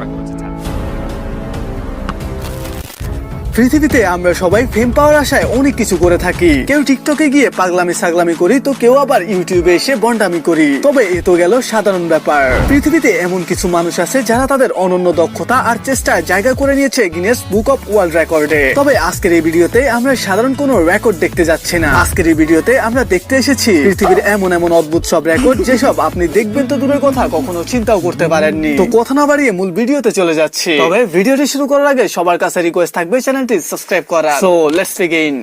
records attack. পৃথিবীতে আমরা সবাই ফেম পাওয়ার আশায় অনেক কিছু করে থাকি। কেউ টিকটকে গিয়ে পাগলামি সাগলামি করি, তো কেউ আবার ইউটিউবে এসে বন্ডামি করি। তবে এ তো গেল সাধারণ ব্যাপার। পৃথিবীতে এমন কিছু মানুষ আছে যারা তাদের অনন্য দক্ষতা আর চেষ্টায় জায়গা করে নিয়েছে গিনেস বুক অফ ওয়ার্ল্ড রেকর্ডে তবে আজকের এই ভিডিওতে আমরা সাধারণ কোনো রেকর্ড দেখতে যাচ্ছি না। আজকের এই ভিডিওতে আমরা দেখতে এসেছি পৃথিবীর এমন এমন অদ্ভুত সব রেকর্ড যেসব আপনি দেখবেন তো দূরের কথা, কখনো চিন্তাও করতে পারেননি। তো কথা না বাড়িয়ে মূল ভিডিওতে চলে যাচ্ছি। তবে ভিডিওটি শুরু করার আগে সবার কাছে রিকোয়েস্ট থাকবে করা so let's begin.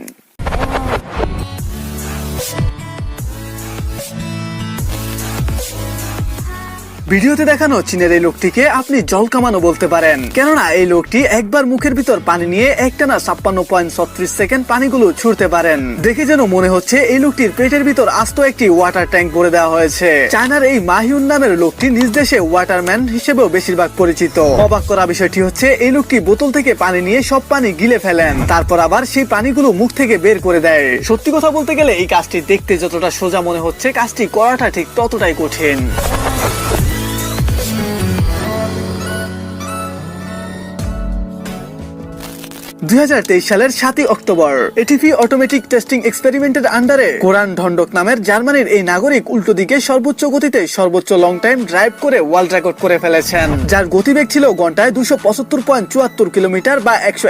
ভিডিওতে দেখানো চীনের এই লোকটিকে আপনি জল কামানো বলতে পারেন। কেননা এই লোকটি একবার মুখের ভিতর পানি নিয়ে একটানা ছাপ্পান্ন পয়েন্ট ছত্রিশ সেকেন্ড পানিগুলো ছুড়তে পারেন। দেখে যেন মনে হচ্ছে এই লোকটির পেটের ভিতর আস্ত একটি ওয়াটার ট্যাঙ্ক ভরে দেওয়া হয়েছে। চায়নার এই মাহিউন নামের লোকটি নিজ দেশে ওয়াটারম্যান হিসেবেও বেশিরভাগ পরিচিত। অবাক করা বিষয়টি হচ্ছে, এই লোকটি বোতল থেকে পানি নিয়ে সব পানি গিলে ফেলেন। তারপর আবার সেই পানিগুলো মুখ থেকে বের করে দেয়। সত্যি কথা বলতে গেলে এই কাজটি দেখতে যতটা সোজা মনে হচ্ছে, কাজটি করাটা ঠিক ততটাই কঠিন। সালের অক্টোবর। এটিভি অটোমেটিক টেস্টিং এক্সপেরিমেন্টের আন্ডারে কোরআন ঢন্ডক নামের জার্মানির এই নাগরিক উল্টো দিকে সর্বোচ্চ গতিতে সর্বোচ্চ লং টাইম ড্রাইভ করে ওয়ার্ল্ড রেকর্ড করে ফেলেছেন। যার গতিবেগ ছিল ঘন্টায় দুশো কিলোমিটার বা একশো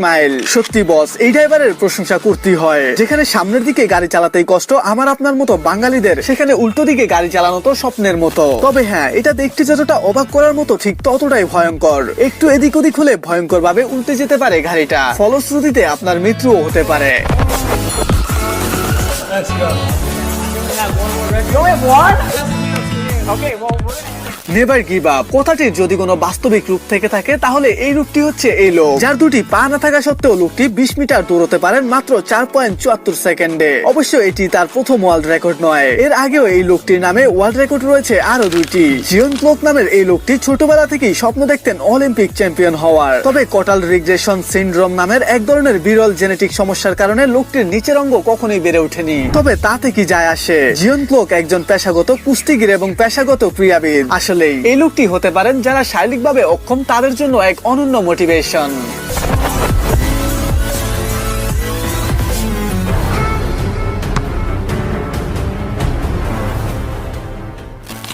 মাইল। সত্যি বস এই ড্রাইভারের প্রশংসা করতেই হয়। যেখানে সামনের দিকে গাড়ি চালাতেই কষ্ট, আমার আপনার মতো বাঙালিদের সেখানে উল্টো দিকে গাড়ি চালানো তো স্বপ্নের মতো। তবে হ্যাঁ এটা দেখতে যতটা অবাক করার মতো ঠিক ততটাই ভয়ঙ্কর। একটু এদিক ওদিক হলে ভয়ঙ্কর ভাবে উল্টে যেতে পারে গাড়িটা। ফলশ্রুতিতে আপনার মৃত্যুও হতে পারে। নেভার গিভ আপ কথাটির যদি কোনো বাস্তবিক রূপ থেকে থাকে, তাহলে এই রূপটি হচ্ছে এই লোক। যার দুটি পা না থাকা সত্ত্বেও লোকটি বিশ মিটার দৌড়তে পারেন মাত্র চার পয়েন্ট চুয়াত্তর সেকেন্ডে। অবশ্য এটি তার প্রথম ওয়ার্ল্ড রেকর্ড নয়। এর আগেও এই লোকটির নামে ওয়ার্ল্ড রেকর্ড রয়েছে আরও দুইটি। জিয়ন ক্লোক নামের এই লোকটি ছোটবেলা থেকেই স্বপ্ন দেখতেন অলিম্পিক চ্যাম্পিয়ন হওয়ার। তবে কটাল রিগ্রেশন সিন্ড্রোম নামের এক ধরনের বিরল জেনেটিক সমস্যার কারণে লোকটির নিচের অঙ্গ কখনোই বেড়ে ওঠেনি। তবে তাতে কি যায় আসে? জিয়ন ক্লোক একজন পেশাগত কুস্তিগির এবং পেশাগত ক্রীড়াবিদ। আসলেই। এই লোকটি হতে পারেন যারা শারীরিকভাবে অক্ষম তাদের জন্য এক অনন্য মোটিভেশন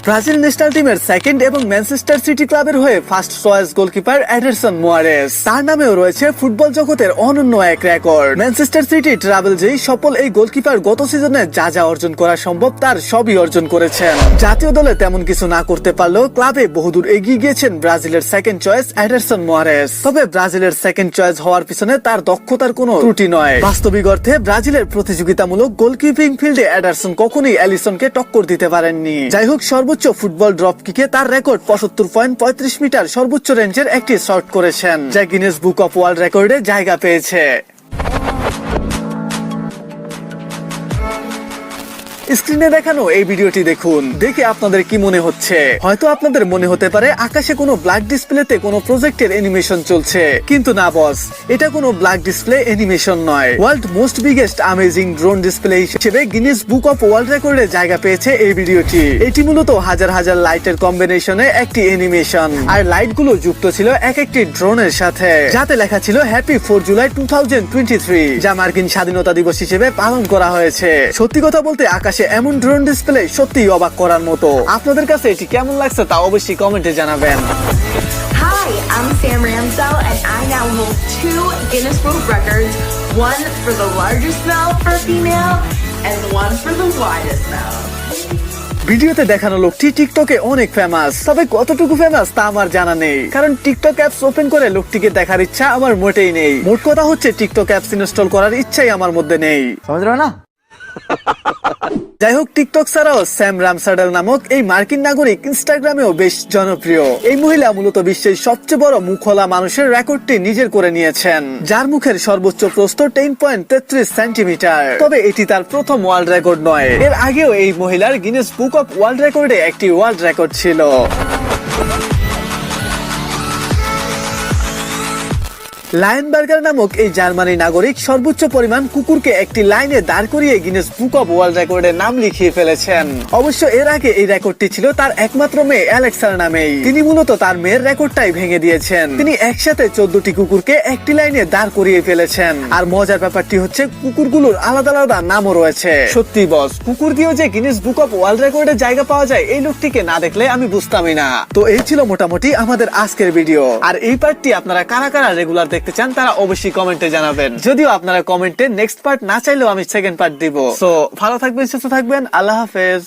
ব্রাজিল ন্যাশনাল টিমের সেকেন্ড এবং ম্যানচেস্টার সিটি ক্লাবের হয়ে first choice goalkeeper Ederson Moraes তার নামেও রয়েছে ফুটবল জগতের অনন্য এক রেকর্ড ম্যানচেস্টার সিটি ট্রাভেল যেই সফল এই গোলকিপার গত সিজনে যা যা অর্জন করা সম্ভব তার সবই অর্জন করেছেন। জাতীয় দলে তেমন কিছু না করতে পারলেও ক্লাবে বহুদূর এগিয়ে গিয়েছেন ব্রাজিলের সেকেন্ড চয়েস অ্যাডারসন মোয়ারেস তবে ব্রাজিলের সেকেন্ড চয়েস হওয়ার পিছনে তার দক্ষতার কোনো ত্রুটি নয়। বাস্তবিক অর্থে ব্রাজিলের প্রতিযোগিতামূলক গোলকিপিং ফিল্ডে অ্যাডারসন কখনোই অ্যালিসনকে টক্কর দিতে পারেননি। যাই হোক সর্বোচ্চ ফুটবল ড্রপ কিকে তার রেকর্ড পঁচাত্তর পয়েন্ট পঁয়ত্রিশ মিটার সর্বোচ্চ রেঞ্জের একটি শট করেছেন। যা গিনেস বুক অফ ওয়ার্ল্ড রেকর্ডে জায়গা পেয়েছে। স্ক্রিনে দেখানো এই ভিডিওটি দেখুন। দেখে আপনাদের কি মনে হচ্ছে? হয়তো আপনাদের মনে হতে পারে, আকাশে কোনো ব্ল্যাক ডিসপ্লেতে কোনো প্রজেক্টের অ্যানিমেশন চলছে। কিন্তু না বস এটা কোনো ব্ল্যাক ডিসপ্লে অ্যানিমেশন নয়। World most biggest amazing drone display হিসেবে গিনেস বুক অফ ওয়ার্ল্ড রেকর্ডে জায়গা পেয়েছে এই ভিডিওটি। এটি মূলত হাজার হাজার লাইটের কম্বিনেশনে একটি অ্যানিমেশন আর লাইটগুলো যুক্ত ছিল এক একটি ড্রোনের সাথে। যাতে লেখা ছিল হ্যাপি ফোর জুলাই টু যা মার্কিন স্বাধীনতা দিবস হিসেবে পালন করা হয়েছে। সত্যি কথা বলতে, আকাশে আসে এমন ড্রোন ডিসপ্লে সত্যিই অবাক করার মতো। আপনাদের কাছে এটি কেমন লাগছে তা অবশ্যই কমেন্টে জানাবেন। I'm Sam Ramsell, and I now hold two Guinness World Records one for the largest for a female, and one for the widest ভিডিওতে দেখানো লোকটি টিকটকে অনেক ফেমাস তবে কতটুকু ফেমাস তা আমার জানা নেই। কারণ টিকটক অ্যাপস ওপেন করে লোকটিকে দেখার ইচ্ছা আমার মোটেই নেই। মোট কথা হচ্ছে টিকটক অ্যাপস ইনস্টল করার ইচ্ছাই আমার মধ্যে নেই। না? যাই হোক টিকটক ছাড়াও স্যাম রামসাডাল নামক এই মার্কিন নাগরিক ইনস্টাগ্রামেও বেশ জনপ্রিয়। এই মহিলা মূলত বিশ্বের সবচেয়ে বড় মুখলা মানুষের রেকর্ডটি নিজের করে নিয়েছেন, যার মুখের সর্বোচ্চ প্রস্থ টেন পয়েন্ট তেত্রিশ সেন্টিমিটার। তবে এটি তার প্রথম ওয়ার্ল্ড রেকর্ড নয়। এর আগেও এই মহিলার গিনেস বুক অফ ওয়ার্ল্ড রেকর্ডে একটি ওয়ার্ল্ড রেকর্ড ছিল। লায়ন বার্গার নামক এই জার্মানি নাগরিক সর্বোচ্চ পরিমাণ কুকুরকে একটি লাইনে দাঁড় করিয়ে গিনেস বুক অব ওয়ার্ল্ড রেকর্ডে নাম লিখিয়ে ফেলেছেন। অবশ্য এর আগে এই রেকর্ডটি ছিল তার একমাত্র মেয়ে অ্যালেক্সার নামেই। তিনি মূলত তার মেয়ের রেকর্ডটাই ভেঙে দিয়েছেন। তিনি একসাথে চোদ্দটি কুকুরকে একটি লাইনে দাঁড় করিয়ে ফেলেছেন। আর মজার ব্যাপারটি হচ্ছে, কুকুরগুলোর আলাদা আলাদা নামও রয়েছে। সত্যি বস, কুকুর দিয়েও যে গিনেস বুক অফ ওয়ার্ল্ড রেকর্ডে জায়গা পাওয়া যায়, এই লোকটিকে না দেখলে আমি বুঝতামই না। তো এই ছিল মোটামুটি আমাদের আজকের ভিডিও। আর এই পার্টটি আপনারা কারা কারা রেগুলার দেখতে চান, তারা অবশ্যই কমেন্টে জানাবেন। যদিও আপনারা কমেন্টে নেক্সট পার্ট না চাইলেও আমি সেকেন্ড পার্ট দিব। সো ভালো থাকবেন, সুস্থ থাকবেন, আল্লাহ হাফেজ।